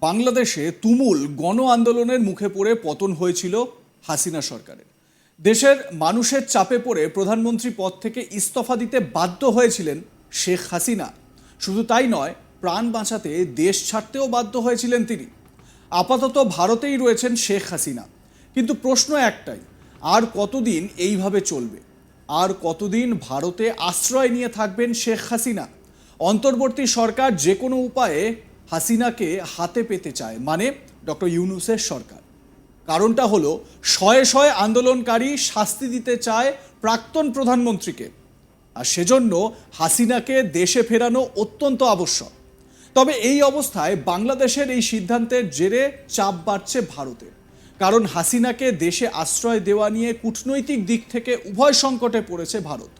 বাংলাদেশে তুমুল গণ আন্দোলনের মুখে পড়ে পতন হয়েছিল হাসিনা সরকারের। দেশের মানুষের চাপে পড়ে প্রধানমন্ত্রী পদ থেকে ইস্তফা দিতে বাধ্য হয়েছিলেন শেখ হাসিনা। শুধু তাই নয়, প্রাণ বাঁচাতে দেশ ছাড়তেও বাধ্য হয়েছিলেন তিনি। আপাতত ভারতেই রয়েছেন শেখ হাসিনা। কিন্তু প্রশ্ন একটাই, আর কতদিন এইভাবে চলবে? আর কতদিন ভারতে আশ্রয় নিয়ে থাকবেন শেখ হাসিনা? অন্তর্বর্তী সরকার যে কোনো উপায়ে হাসিনাকে হাতে পেতে চায় মানে ডক্টর ইউনুসের সরকার। কারণটা হলো, শয়ে শয়ে আন্দোলনকারী শাস্তি দিতে চায় প্রাক্তন প্রধানমন্ত্রীকে। আর সেজন্য হাসিনাকে দেশে ফেরানো অত্যন্ত আবশ্যক। তবে এই অবস্থায় বাংলাদেশের এই সিদ্ধান্তের জেরে চাপ বাড়ছে ভারতের কারণ হাসিনাকে দেশে আশ্রয় দেওয়া নিয়ে কূটনৈতিক দিক থেকে উভয় সংকটে পড়েছে ভারত।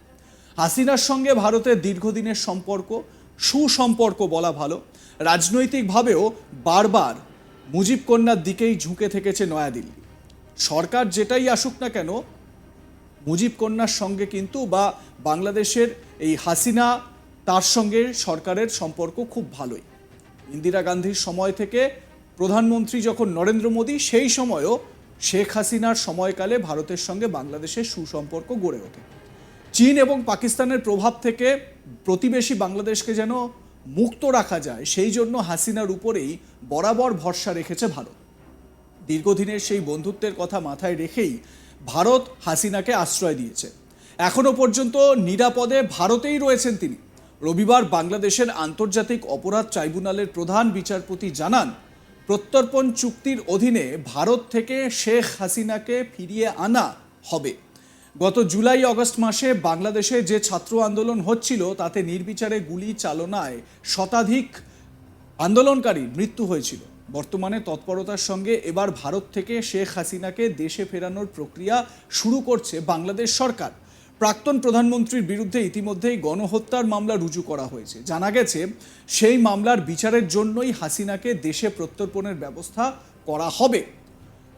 হাসিনার সঙ্গে ভারতের দীর্ঘদিনের সম্পর্ক সুসম্পর্ক বলা ভালো। রাজনৈতিকভাবেও বারবার মুজিব কন্যার দিকেই ঝুঁকে থেকেছে নয়াদিল্লি। সরকার যেটাই আসুক না কেন, মুজিব কন্যার সঙ্গে কিন্তু বা বাংলাদেশের এই হাসিনা, তার সঙ্গে সরকারের সম্পর্ক খুব ভালোই। ইন্দিরা গান্ধীর সময় থেকে প্রধানমন্ত্রী যখন নরেন্দ্র মোদী, সেই সময়ও শেখ হাসিনার সময়কালে ভারতের সঙ্গে বাংলাদেশের সুসম্পর্ক গড়ে ওঠে। চীন এবং পাকিস্তানের প্রভাব থেকে প্রতিবেশী বাংলাদেশকে যেন মুক্ত রাখা যায়, সেই জন্য হাসিনার উপরেই বরাবর ভরসা রেখেছে ভারত। দীর্ঘদিনের সেই বন্ধুত্বের কথা মাথায় রেখেই ভারত হাসিনাকে আশ্রয় দিয়েছে। এখনও পর্যন্ত নিরাপদে ভারতেই রয়েছেন তিনি। রবিবার বাংলাদেশের আন্তর্জাতিক অপরাধ ট্রাইব্যুনালের প্রধান বিচারপতি জানান, প্রত্যর্পণ চুক্তির অধীনে ভারত থেকে শেখ হাসিনাকে ফিরিয়ে আনা হবে। গত জুলাই অগস্ট মাসে বাংলাদেশে যে ছাত্র আন্দোলন হচ্ছিল, তাতে নির্বিচারে গুলি চালনায় শতাধিক আন্দোলনকারী মৃত্যু হয়েছিল। বর্তমানে তৎপরতার সঙ্গে এবার ভারত থেকে শেখ হাসিনাকে দেশে ফেরানোর প্রক্রিয়া শুরু করছে বাংলাদেশ সরকার। প্রাক্তন প্রধানমন্ত্রীর বিরুদ্ধে ইতিমধ্যেই গণহত্যার মামলা রুজু করা হয়েছে। জানা গেছে, সেই মামলার বিচারের জন্যই হাসিনাকে দেশে প্রত্যর্পণের ব্যবস্থা করা হবে।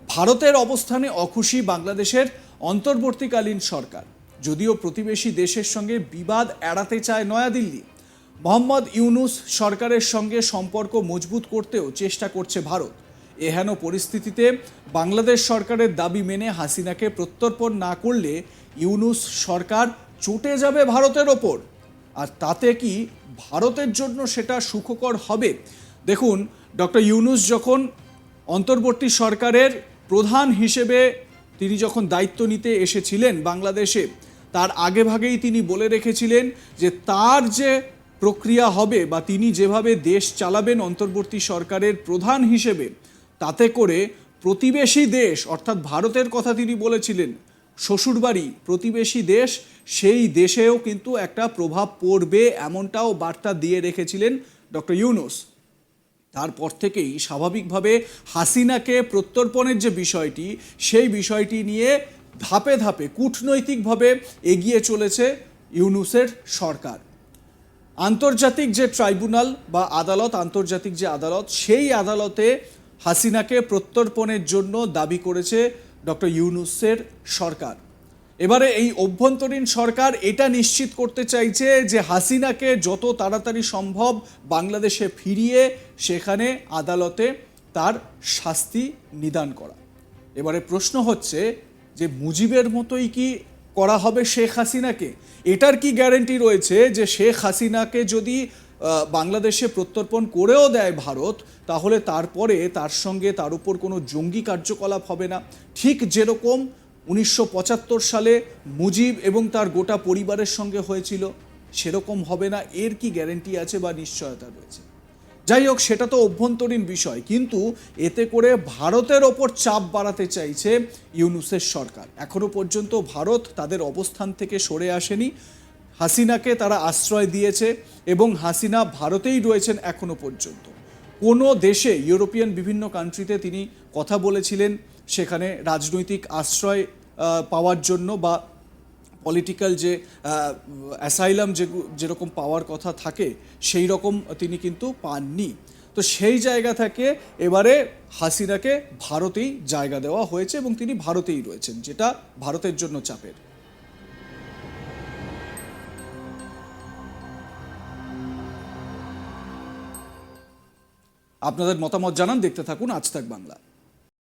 ভারতের অবস্থানে অখুশি বাংলাদেশের অন্তর্বর্তীকালীন সরকার। যদিও প্রতিবেশী দেশের সঙ্গে বিবাদ এড়াতে চায় নয়াদিল্লি, মোহাম্মদ ইউনুস সরকারের সঙ্গে সম্পর্ক মজবুত করতেও চেষ্টা করছে ভারত। এহেন পরিস্থিতিতে বাংলাদেশ সরকারের দাবি মেনে হাসিনাকে প্রত্যর্পণ না করলে ইউনুস সরকার চটে যাবে ভারতের ওপর। আর তাতে কি ভারতের জন্য সেটা সুখকর হবে? দেখুন, ডক্টর ইউনুস যখন অন্তর্বর্তী সরকারের প্রধান হিসেবে তিনি যখন দায়িত্ব নিতে এসেছিলেন বাংলাদেশে, তার আগে ভাগেই তিনি বলে রেখেছিলেন যে তার যে প্রক্রিয়া হবে বা তিনি যেভাবে দেশ চালাবেন অন্তর্বর্তী সরকারের প্রধান হিসেবে, তাতে করে প্রতিবেশী দেশ, অর্থাৎ ভারতের কথা তিনি বলেছিলেন, শ্বশুরবাড়ি, প্রতিবেশী দেশ, সেই দেশেও কিন্তু একটা প্রভাব পড়বে এমনটাও বার্তা দিয়ে রেখেছিলেন ডক্টর ইউনুস। তারপর থেকেই স্বাভাবিকভাবে হাসিনাকে প্রত্যর্পণের যে বিষয়টি, সেই বিষয়টি নিয়ে ধাপে ধাপে, কূটনৈতিকভাবে এগিয়ে চলেছে ইউনুসের সরকার। আন্তর্জাতিক যে ট্রাইব্যুনাল বা আদালত, আন্তর্জাতিক যে আদালত, সেই আদালতে হাসিনাকে প্রত্যর্পণের জন্য দাবি করেছে ডক্টর ইউনুসের সরকার। এবারে এই অভ্যন্তরীণ সরকার এটা নিশ্চিত করতে চাইছে যে হাসিনাকে যত তাড়াতাড়ি সম্ভব বাংলাদেশে ফিরিয়ে সেখানে আদালতে তার শাস্তি নিদান করা। এবারে প্রশ্ন হচ্ছে যে মুজিবের মতোই কি করা হবে শেখ হাসিনাকে? এটার কি গ্যারেন্টি রয়েছে যে শেখ হাসিনাকে যদি বাংলাদেশে প্রত্যর্পণ করেও দেয় ভারত, তাহলে তারপরে তার সঙ্গে তার উপর কোনো জঙ্গি কার্যকলাপ হবে না। ঠিক যেরকম উনিশশো পঁচাত্তর সালে মুজিব এবং তার গোটা পরিবারের সঙ্গে হয়েছিল। সেরকম হবে না, এর কি গ্যারেন্টি আছে বা নিশ্চয়তা রয়েছে? যাই হোক, সেটা তো অভ্যন্তরীণ বিষয়, কিন্তু এতে করে ভারতের ওপর চাপ বাড়াতে চাইছে ইউনুসের সরকার। এখনও পর্যন্ত ভারত তাদের অবস্থান থেকে সরে আসেনি। হাসিনাকে তারা আশ্রয় দিয়েছে এবং হাসিনা ভারতেই রয়েছেন এখনও পর্যন্ত। কোনো দেশে, ইউরোপিয়ান বিভিন্ন কান্ট্রিতে তিনি কথা বলেছিলেন, সেখানে রাজনৈতিক আশ্রয় পাওয়ার জন্য বা পলিটিক্যাল যে অ্যাসাইলাম যে, যেরকম পাওয়ার কথা থাকে, সেই রকম তিনি কিন্তু পাননি। তো সেই জায়গা থেকে এবারে হাসিনাকে ভারতেই জায়গা দেওয়া হয়েছে এবং তিনি ভারতেই রয়েছেন, যেটা ভারতের জন্য চাপের। আপনাদের মতামত জানান, দেখতে থাকুন আজ তাক বাংলা।